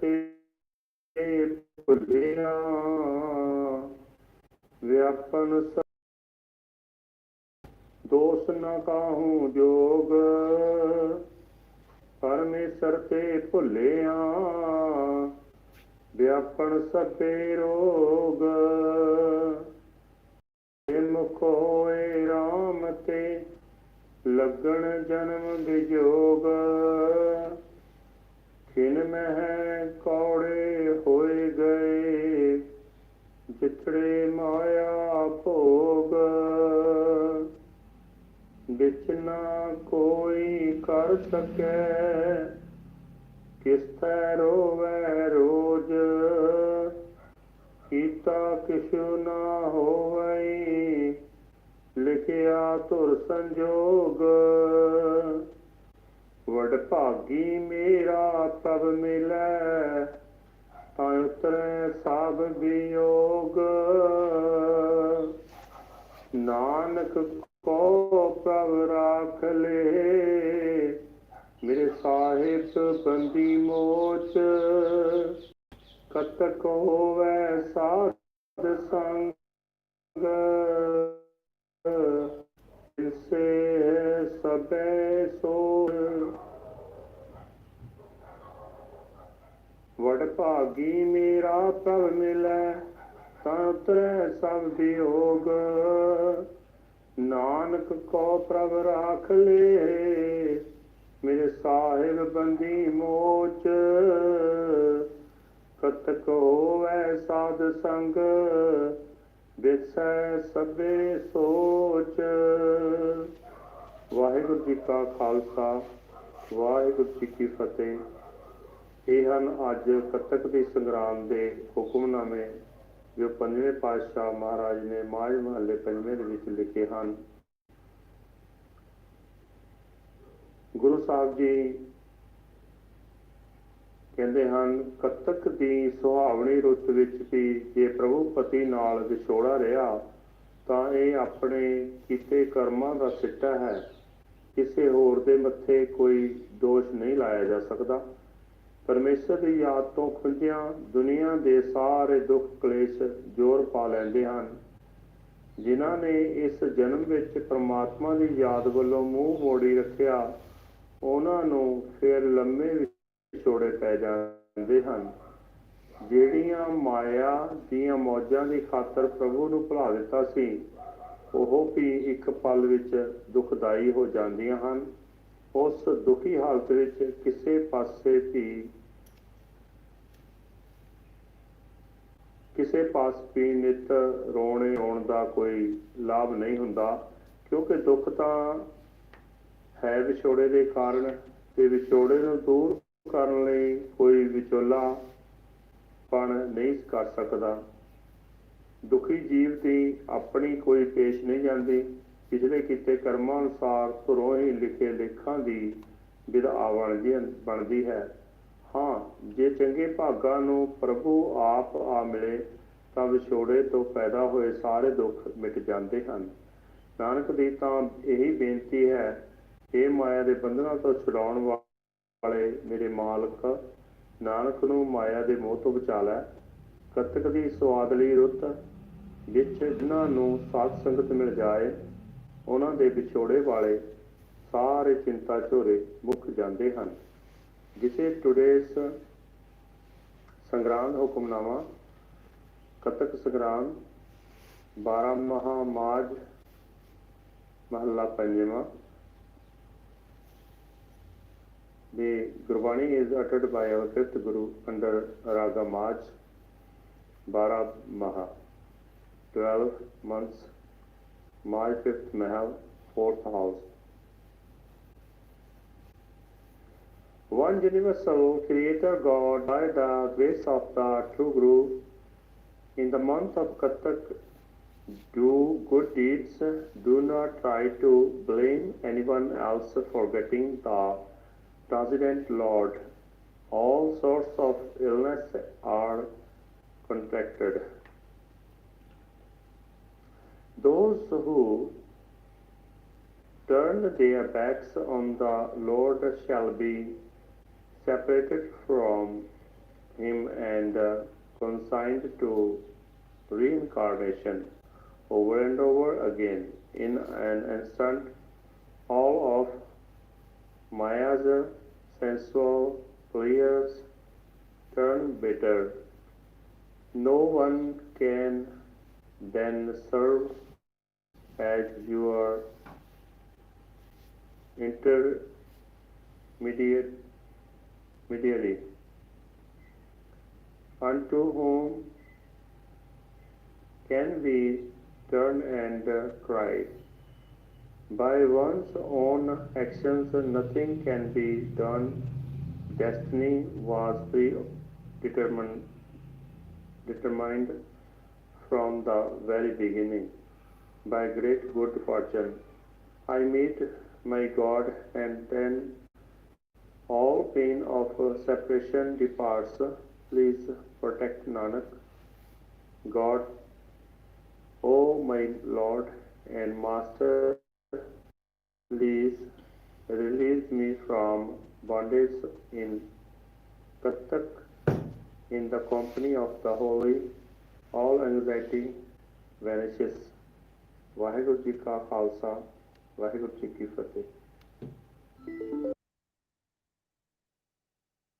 ਤੇ ਭੁਲਿਆ, ਵਿਆਪਨ ਸ ਦੋਸ ਨ ਕਾਹੂ ਜੋਗ। ਪਰਮੇਸ਼ਰ ਤੇ ਭੁੱਲਿਆ, ਵਿਆਪਨ ਸਭੇ ਰੋਗ। ਮੁਖ ਹੋਏ RAM ਤੇ ਲੱਗਣ ਜਨਮ ਵਿਜੋਗ ਖਿਨ ਮਹਿ ਕੌੜੇ ਹੋਏ ਗਏ ਵਿਛੜੇ ਮਾਇਆ ਭੋਗ। ਵਿੱਚ ਨਾ ਕੋਈ ਕਰ ਸਕੈ ਕਿਸ ਤੈ ਰੋਵੈ ਰੋਜ। ਕੀਤਾ ਕਿਛੁ ਨਾ ਹੋਵਈ ਲਿਖਿਆ ਤੁਰ ਸੰਜੋਗ। ਵਡ ਭਾਗੀ ਮੇਰਾ ਤਬ ਮਿਲੈ, ਤਾਂ ਉਤਰੈ ਸਭ ਵਿਯੋਗ। ਨਾਨਕ ਕੋ ਪ੍ਰਭ ਰਾਖ ਲੇ, ਮੇਰੇ ਸਾਹਿਬ ਬੰਦੀ ਮੋਚ। ਕਤਕ ਹੋਵੈ ਸਾਧ ਸੰਗ ਇਸੇ ਸਬੈ ਸੋ ਵਡ ਭਾਗੀ ਮੇਰਾ ਪ੍ਰਭ ਮਿਲੈ, ਤਾਂ ਸਭ ਵਿਯੋਗ ਨਾਨਕ ਕੋ ਪ੍ਰਭ ਰਾਖ ਲੇ, ਮੇਰੇ ਸਾਹਿਬ ਬੰਦੀ ਮੋਚ। ਕਤਕ ਹੋਵੈ ਸਾਧ ਸੰਗ ਵਿਸੈ ਸਭੇ ਸੋਚ। ਵਾਹਿਗੁਰੂ ਜੀ ਕਾ ਖਾਲਸਾ, ਵਾਹਿਗੁਰੂ ਜੀ ਕੀ ਫਤਿਹ। ਇਹ ਹਨ ਅੱਜ ਕੱਤਕ ਦੀ ਸੰਗਰਾਮ ਦੇ ਹੁਕਮਨਾਮੇ, ਜੋ ਪੰਜਵੇਂ ਪਾਤਸ਼ਾਹ ਮਹਾਰਾਜ ਨੇ ਮਾਝ ਮਹੱਲੇ ਪੰਜਵੇਂ ਦੇ ਵਿੱਚ ਲਿਖੇ ਹਨ। ਗੁਰੂ ਸਾਹਿਬ ਜੀ ਕਹਿੰਦੇ ਹਨ, ਕੱਤਕ ਦੀ ਸੁਹਾਵਣੀ ਰੁੱਤ ਵਿੱਚ ਵੀ ਜੇ ਪ੍ਰਭੂ ਪਤੀ ਨਾਲ ਵਿਛੋੜਾ ਰਿਹਾ, ਤਾਂ ਇਹ ਆਪਣੇ ਕੀਤੇ ਕਰਮਾਂ ਦਾ ਸਿੱਟਾ ਹੈ। ਕਿਸੇ ਹੋਰ ਦੇ ਮੱਥੇ ਕੋਈ ਦੋਸ਼ ਨਹੀਂ ਲਾਇਆ ਜਾ ਸਕਦਾ। ਪਰਮੇਸ਼ਰ ਦੀ ਯਾਦ ਤੋਂ ਖੁੰਝਿਆਂ ਦੁਨੀਆ ਦੇ ਸਾਰੇ ਦੁੱਖ ਕਲੇਸ਼ ਜ਼ੋਰ ਪਾ ਲੈਂਦੇ ਹਨ। ਜਿਨ੍ਹਾਂ ਨੇ ਇਸ ਜਨਮ ਵਿੱਚ ਪ੍ਰਮਾਤਮਾ ਦੀ ਯਾਦ ਵੱਲੋਂ ਮੂੰਹ ਮੋੜੀ ਰੱਖਿਆ, ਉਹਨਾਂ ਨੂੰ ਫਿਰ ਲੰਮੇ ਵਿਛੋੜੇ ਪੈ ਜਾਂਦੇ ਹਨ। ਜਿਹੜੀਆਂ ਮਾਇਆ ਦੀਆਂ ਮੌਜਾਂ ਦੀ ਖਾਤਰ ਪ੍ਰਭੂ ਨੂੰ ਭੁਲਾ ਦਿੱਤਾ ਸੀ, ਉਹ ਵੀ ਇੱਕ ਪਲ ਵਿੱਚ ਦੁਖਦਾਈ ਹੋ ਜਾਂਦੀਆਂ ਹਨ। ਉਸ ਦੁਖੀ ਹਾਲਤ ਵਿੱਚ ਕਿਸੇ ਪਾਸੇ ਵੀ ਕਿਸੇ ਪਾਸ ਪੀਣ ਨਿਤ ਰੋਣੇ ਆਉਣ ਦਾ ਕੋਈ ਲਾਭ ਨਹੀਂ ਹੁੰਦਾ, ਕਿਉਂਕਿ ਦੁੱਖ ਤਾਂ ਹੈ ਵਿਛੋੜੇ ਦੇ ਕਾਰਨ ਤੇ ਵਿਛੋੜੇ ਨੂੰ ਦੂਰ ਕਰਨ ਲਈ ਕੋਈ ਵਿਚੋਲਾ ਪਣ ਨਹੀਂ ਕਰ ਸਕਦਾ। ਦੁਖੀ ਜੀਵ ਦੀ ਆਪਣੀ ਕੋਈ ਪੇਸ਼ ਨਹੀਂ ਜਾਂਦੀ, ਪਿਛਲੇ ਕੀਤੇ ਕਰਮਾਂ ਅਨੁਸਾਰ ਧੁਰੋਂ ਹੀ ਲਿਖੇ ਲੇਖਾਂ ਦੀ ਵਿਧਾ ਬਣਦੀ ਬਣਦੀ ਹੈ। ਹਾਂ, ਜੇ ਚੰਗੇ ਭਾਗਾਂ ਨੂੰ ਪ੍ਰਭੂ ਆਪ ਆ ਮਿਲੇ, ਤਾਂ ਵਿਛੋੜੇ ਤੋਂ ਪੈਦਾ ਹੋਏ ਸਾਰੇ ਦੁੱਖ ਮਿਟ ਜਾਂਦੇ ਹਨ। ਨਾਨਕ ਦੀ ਤਾਂ ਇਹੀ ਬੇਨਤੀ ਹੈ ਇਹ ਮਾਇਆ ਦੇ ਬੰਧਨਾਂ ਤੋਂ ਛੁਡਾਉਣ ਵਾਲੇ ਮੇਰੇ ਮਾਲਕ, ਨਾਨਕ ਨੂੰ ਮਾਇਆ ਦੇ ਮੋਹ ਤੋਂ ਬਚਾ ਲੈ। ਕਤਕ ਦੀ ਸਵਾਦਲੀ ਰੁੱਤ ਵਿੱਚ ਜਿਨ੍ਹਾਂ ਨੂੰ ਸਾਧ ਸੰਗਤ ਮਿਲ ਜਾਏ, ਉਹਨਾਂ ਦੇ ਵਿਛੋੜੇ ਵਾਲੇ ਸਾਰੇ ਚਿੰਤਾ ਝੋਰੇ ਮੁੱਕ ਜਾਂਦੇ ਹਨ। ਜਿਸੇ ਟੁਡੇਸ ਸੰਗਰਾਮ ਹੁਕਮਨਾਮਾ ਕਤਕ ਸੰਗਰਾਮ 12 ਮਹਾ ਮਾਜ ਮਹੱਲਾ ਪੰਜਵਾਂ The Gurbani is uttered by our fifth Guru under Raga Maj, Bara Maha, 12 months, Maj fifth Mahal, fourth house. One universal Creator God, by the grace of the true Guru, in the month of Katak, do good deeds, do not try to blame anyone else for getting the President Lord. All sorts of illness are contracted. Those who turn their backs on the Lord shall be separated from him and uh, consigned to reincarnation over and over again in an instant. All of maya's sensual pleasures turn bitter. No one can then serve as your intermediate mediary unto whom can we turn and cry? By one's own actions nothing can be done. Destiny was predetermined determined from the very beginning by great good fortune. I meet my god and then all pain of uh, separation departs please protect nanak god o my lord and master please release me from bondage in Kathak in the company of the holy all anxiety vanishes Waheguru ji ਕਾ ਖਾਲਸਾ ਵਾਹਿਗੁਰੂ ਜੀ ਕੀ ਫਤਿਹ